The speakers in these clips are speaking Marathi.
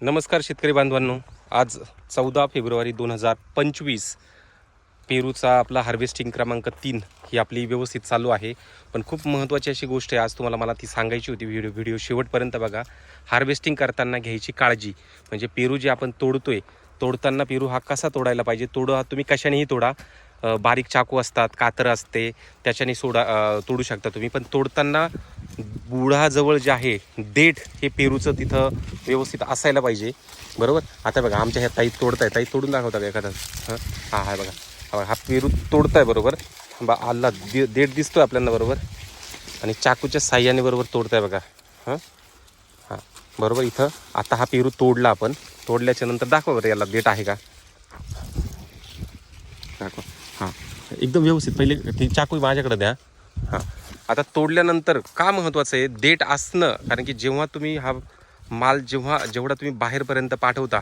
नमस्कार शेतकरी बांधवांनो. आज चौदा फेब्रुवारी दोन हजार पंचवीस पेरूचा आपला हार्वेस्टिंग क्रमांक तीन ही आपली व्यवस्थित चालू आहे. पण खूप महत्त्वाची अशी गोष्ट आहे आज तुम्हाला मला ती सांगायची होती व्हिडिओ व्हिडिओ शेवटपर्यंत बघा. हार्वेस्टिंग करताना घ्यायची काळजी. म्हणजे पेरू जे आपण तोडतोय तोडताना पेरू हा कसा तोडायला पाहिजे? तोड हा तुम्ही कशानेही तोडा. बारीक चाकू असतात कातर असते त्याच्याने सोडा तोडू शकता तुम्ही. पण तोडताना बुडाजवळ जे आहे देठ हे पेरूचं तिथं व्यवस्थित असायला पाहिजे. बरोबर? आता बघा आमच्या ह्या ताई तोडताय. ताई तोडून दाखवता का एखादा? हां? हा हा बघा. हा बघा, हा पेरू तोडताय बरोबर? बा आल्ला दे देठ दिसतोय आपल्याला बरोबर? आणि चाकूच्या साह्याने बरोबर तोडताय बघा. हां? हां बरोबर? इथं आता हा पेरू तोडला आपण. तोडल्याच्या नंतर दाखवा बरं याला देठ आहे का? दाखवा. हां एकदम व्यवस्थित. पहिले ती चाकू माझ्याकडे द्या. हां. आता तोडल्यानंतर का महत्त्वाचं आहे? डेट असणं कारण की जेव्हा तुम्ही हा माल जेव्हा जेवढा तुम्ही बाहेरपर्यंत पाठवता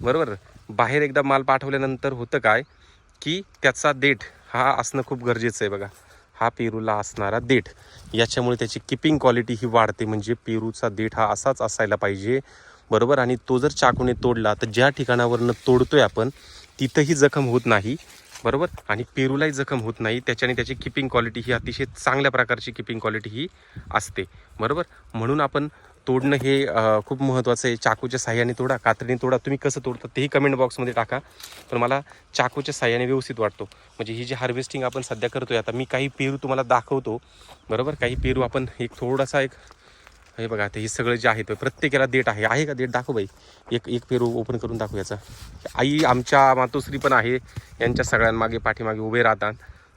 बरोबर? बाहेर एकदा माल पाठवल्यानंतर होतं काय की त्याचा देठ हा असणं खूप गरजेचं आहे बघा. हा पेरूला असणारा देठ याच्यामुळे त्याची किपिंग क्वालिटी ही वाढते म्हणजे पेरूचा देठ हा असाच असायला पाहिजे बरोबर? आणि तो जर चाकूने तोडला तर ज्या ठिकाणावरनं तोडतोय आपण तिथंही जखम होत नाही. बरोबर? आणि पेरूलाही जखम होत नाही त्याच्याने त्याची किपिंग क्वालिटी ही अतिशय चांगल्या प्रकारची किपिंग क्वालिटी ही असते. बरोबर? म्हणून आपण तोडणं हे खूप महत्त्वाचं आहे. चाकूच्या साह्याने तोडा कात्रीने तोडा. तुम्ही कसं तोडता तेही कमेंट बॉक्समध्ये टाका. पण मला चाकूच्या साह्याने व्यवस्थित वाटतो. म्हणजे ही जी हार्वेस्टिंग आपण सध्या करतो आहे आता मी काही पेरू तुम्हाला दाखवतो. बरोबर? काही पेरू आपण एक थोडासा एक हे बघा आता हे सगळं जे आहे ते प्रत्येकाला देठ आहे. आहे का देठ? दाखव बाई. एक एक पेरू ओपन करून दाखवू याचा. आई आमच्या मातोश्री पण आहे. यांच्या सगळ्यांमागे पाठीमागे उभे राहतात.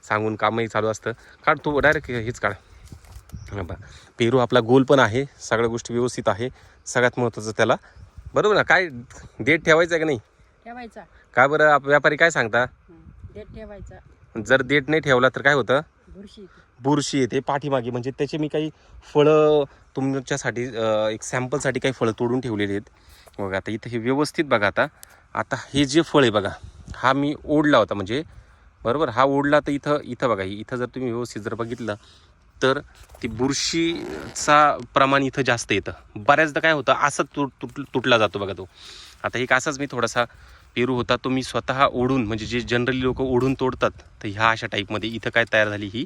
सांगून कामही चालू असतं. काढ तू डायरेक्ट हेच काढ. बा पेरू आपला गोल पण आहे. सगळ्या गोष्टी व्यवस्थित आहे. सगळ्यात महत्त्वाचं त्याला. बरोबर ना? काय देठ ठेवायचं आहे का नाही? ठेवायचा. का बरं? आप- व्यापारी काय सांगता. देठ ठेवायचा. जर देठ नाही ठेवला तर काय होतं? बुरशी येते. बुरशी येते पाठीमागे. म्हणजे त्याचे मी काही फळं तुमच्यासाठी एक सॅम्पलसाठी काही फळं तोडून ठेवलेली आहेत. बघा आता इथं हे व्यवस्थित बघा आता. आता हे जे फळ आहे बघा हा मी ओढला होता. म्हणजे बरोबर हा ओढला तर इथं इथं बघा इथं जर तुम्ही व्यवस्थित जर बघितलं तर ती बुरशीचा प्रमाण इथं जास्त येतं. बऱ्याचदा काय होतं असं तुट तुट तुटला जातो बघा तो. आता एक असाच मी थोडासा पेरू होता तो मी स्वतः ओढून म्हणजे जे जनरली लोक ओढून तोडतात तर ह्या अशा टाईपमध्ये इथं काय तयार झाली ही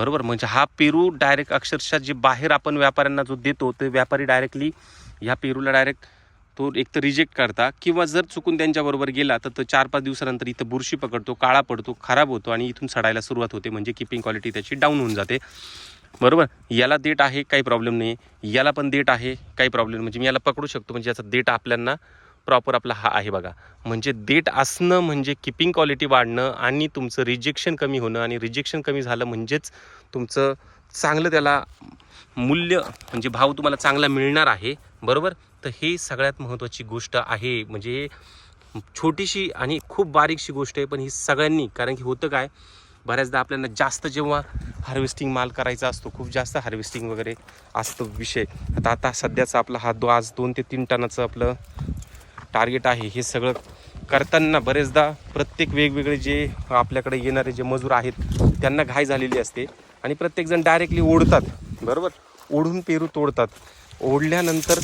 बरोबर. म्हणजे हा पेरू डायरेक्ट अक्षरशः जे बाहेर आपण व्यापाऱ्यांना जो देतो ते व्यापारी डायरेक्टली ह्या पेरूला डायरेक्ट तो एक तर रिजेक्ट करता किंवा जर चुकून त्यांच्याबरोबर गेला तर तो चार पाच दिवसानंतर इथं बुरशी पकडतो काळा पडतो खराब होतो आणि इथून सडायला सुरुवात होते. म्हणजे किपिंग क्वालिटी त्याची डाऊन होऊन जाते. बरोबर? याला देट आहे काही प्रॉब्लेम नाही याला पण देट आहे काही प्रॉब्लेम म्हणजे मी याला पकडू शकतो म्हणजे याचा देट आपल्यांना प्रॉपर आपला हा आहे बघा. म्हणजे देठ असणं म्हणजे किपिंग क्वालिटी वाढणं आणि तुमचं रिजेक्शन कमी होणं आणि रिजेक्शन कमी झालं म्हणजेच तुमचं चांगलं त्याला मूल्य म्हणजे भाव तुम्हाला चांगला मिळणार आहे. बरोबर? तर हे सगळ्यात महत्त्वाची गोष्ट आहे. म्हणजे छोटीशी आणि खूप बारीकशी गोष्ट आहे. पण ही सगळ्यांनी कारण की होतं काय? बऱ्याचदा आपल्याला जास्त जेव्हा हार्वेस्टिंग माल करायचा असतो खूप जास्त हार्वेस्टिंग वगैरे असतो विषय. आता आता सध्याचा आपला हा दो आज दोन ते तीन टनाचं आपलं टार्गेट आहे हे सगळं करताना बरेचदा प्रत्येक वेगवेगळे जे आपल्याकडे येणारे जे मजूर आहेत त्यांना घाय झालेली असते. आणि प्रत्येकजण डायरेक्टली ओढतात. बरोबर? ओढून पेरू तोडतात. ओढल्यानंतर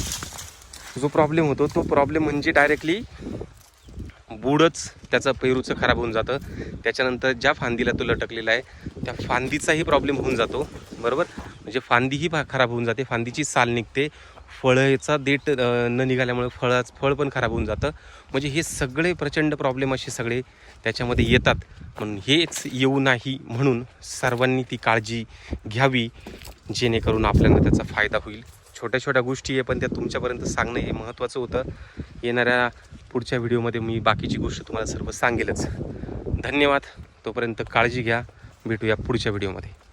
जो प्रॉब्लेम होतो तो प्रॉब्लेम म्हणजे डायरेक्टली बुडच त्याचं पेरूचं खराब होऊन जातं. त्याच्यानंतर ज्या फांदीला तो लटकलेला आहे त्या फांदीचाही प्रॉब्लेम होऊन जातो. बरोबर? म्हणजे फांदीही खराब होऊन जाते फांदीची साल निघते. फळचा देठ न निघाल्यामुळे फळाच फळ पण खराब होऊन जातं. म्हणजे हे सगळे प्रचंड प्रॉब्लेम असे सगळे त्याच्यामध्ये येतात. म्हणून हेच येऊ नाही म्हणून सर्वांनी ती काळजी घ्यावी जेणेकरून आपल्याला त्याचा फायदा होईल. छोट्या छोट्या गोष्टी आहे पण त्या तुमच्यापर्यंत सांगणं हे महत्त्वाचं होतं. येणाऱ्या पुढच्या व्हिडिओमध्ये मी बाकीची गोष्ट तुम्हाला सर्व सांगेलच. धन्यवाद. तोपर्यंत काळजी घ्या. भेटूया पुढच्या व्हिडिओमध्ये.